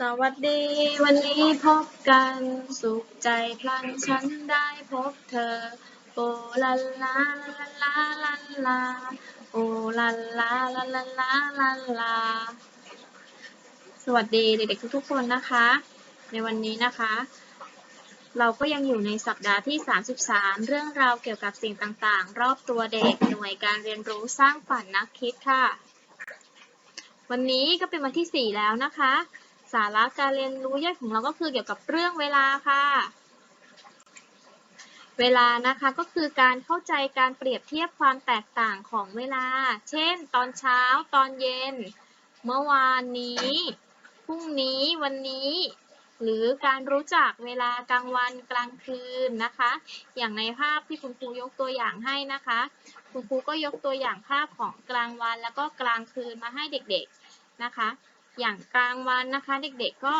สวัสดีวันนี้พบกันสุขใจพลันฉันได้พบเธอ โอลาลาลาลาลาลาโอลาลาลาลาลาลาลาสวัสดีเด็กๆทุกๆคนนะคะ ในวันนี้นะคะ เราก็ยังอยู่ในสัปดาห์ที่ 33 เรื่องราวเกี่ยวกับสิ่งต่างๆ รอบตัวเด็กหน่วยการเรียนรู้สร้างฝันนักคิดค่ะ วันนี้ก็เป็นวันที่ 4 แล้วนะคะ สาระการเรียนรู้ย่อยของเราก็คือเกี่ยวกับเรื่องเวลาค่ะ เวลานะคะก็คือการเข้าใจการเปรียบเทียบความแตกต่างของเวลา เช่น ตอนเช้า ตอนเย็น เมื่อวานนี้ พรุ่งนี้ วันนี้ หรือการรู้จักเวลากลางวันกลางคืนนะคะ อย่างในภาพที่คุณครูยกตัวอย่างให้นะคะ คุณครูก็ยกตัวอย่างภาพของกลางวันแล้วก็กลางคืนมาให้เด็กๆนะคะ อย่างกลางวันนะคะ เด็กๆก็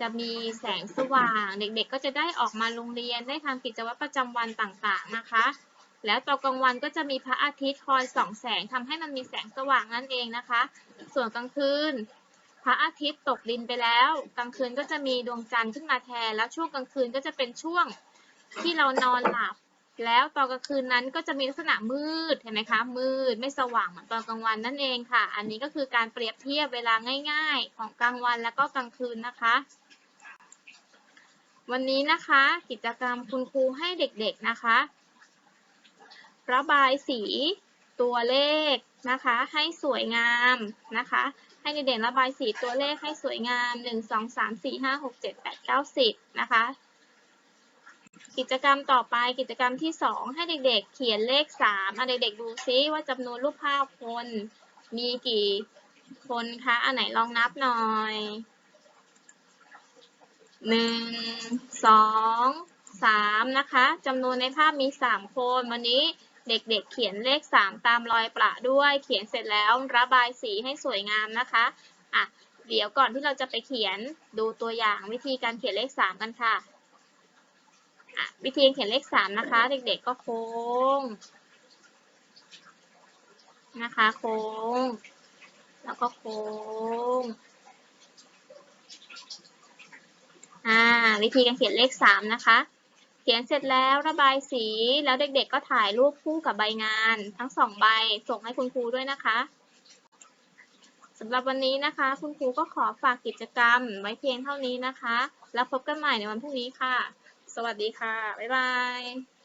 จะมีแสงสว่าง เด็กๆก็จะได้ออกมาโรงเรียนได้ทำกิจวัตรประจำวันต่างๆนะคะ แล้วตอนกลางวันก็จะมีพระอาทิตย์คอยส่องแสงทำให้มันมีแสงสว่างนั่นเองนะคะ ส่วนกลางคืนพระอาทิตย์ตกดินไปแล้ว กลางคืนก็จะมีดวงจันทร์ขึ้นมาแทน แล้วช่วงกลางคืนก็จะเป็นช่วงที่เรานอนหลับ แล้วตอนกลางคืนนั้นก็จะมีลักษณะมืดเห็นไหมคะ มืดไม่สว่างเหมือนตอนกลางวันนั่นเองค่ะ อันนี้ก็คือการเปรียบเทียบเวลาง่าย ๆ ของกลางวันแล้วก็กลางคืนนะคะ วันนี้นะคะ กิจกรรมคุณครูให้เด็กๆนะคะระบายสีตัวเลขนะคะ ให้สวยงามนะคะ ให้เด็กๆระบายสีตัวเลขให้สวยงาม 1 2 3 4 5 6 7 8 9 10นะคะ กิจกรรมต่อไปกิจกรรมที่ 2 ให้เด็กๆ เขียนเลข3อะเด็กๆดูซิว่าจำนวนรูปภาพคนมีกี่คนคะ อันไหนลองนับหน่อยหนึ่งสองสามนะคะจำนวนในภาพมี3คน วันนี้เด็กๆเขียนเลข3ตามรอยประด้วย เขียนเสร็จแล้วระบายสีให้สวยงามนะคะอะเดี๋ยวก่อนที่เราจะไปเขียนดูตัวอย่างวิธีการเขียนเลข3กันค่ะ วิธีเขียนเลข3นะคะ เด็กๆก็โค้งนะคะ โค้ง แล้วก็โค้งอ่าวิธีการเขียนเลข3นะคะ เขียนเสร็จแล้วระบายสีแล้วเด็กๆ ก็ถ่ายรูปคู่กับใบงาน ทั้งสองใบส่งให้คุณครูด้วยนะคะสำหรับวันนี้นะคะ คุณครูก็ขอฝากกิจกรรมไว้เพียงเท่านี้นะคะ แล้วพบกันใหม่ในวันพรุ่งนี้ค่ะ สวัสดีค่ะ บ๊ายบาย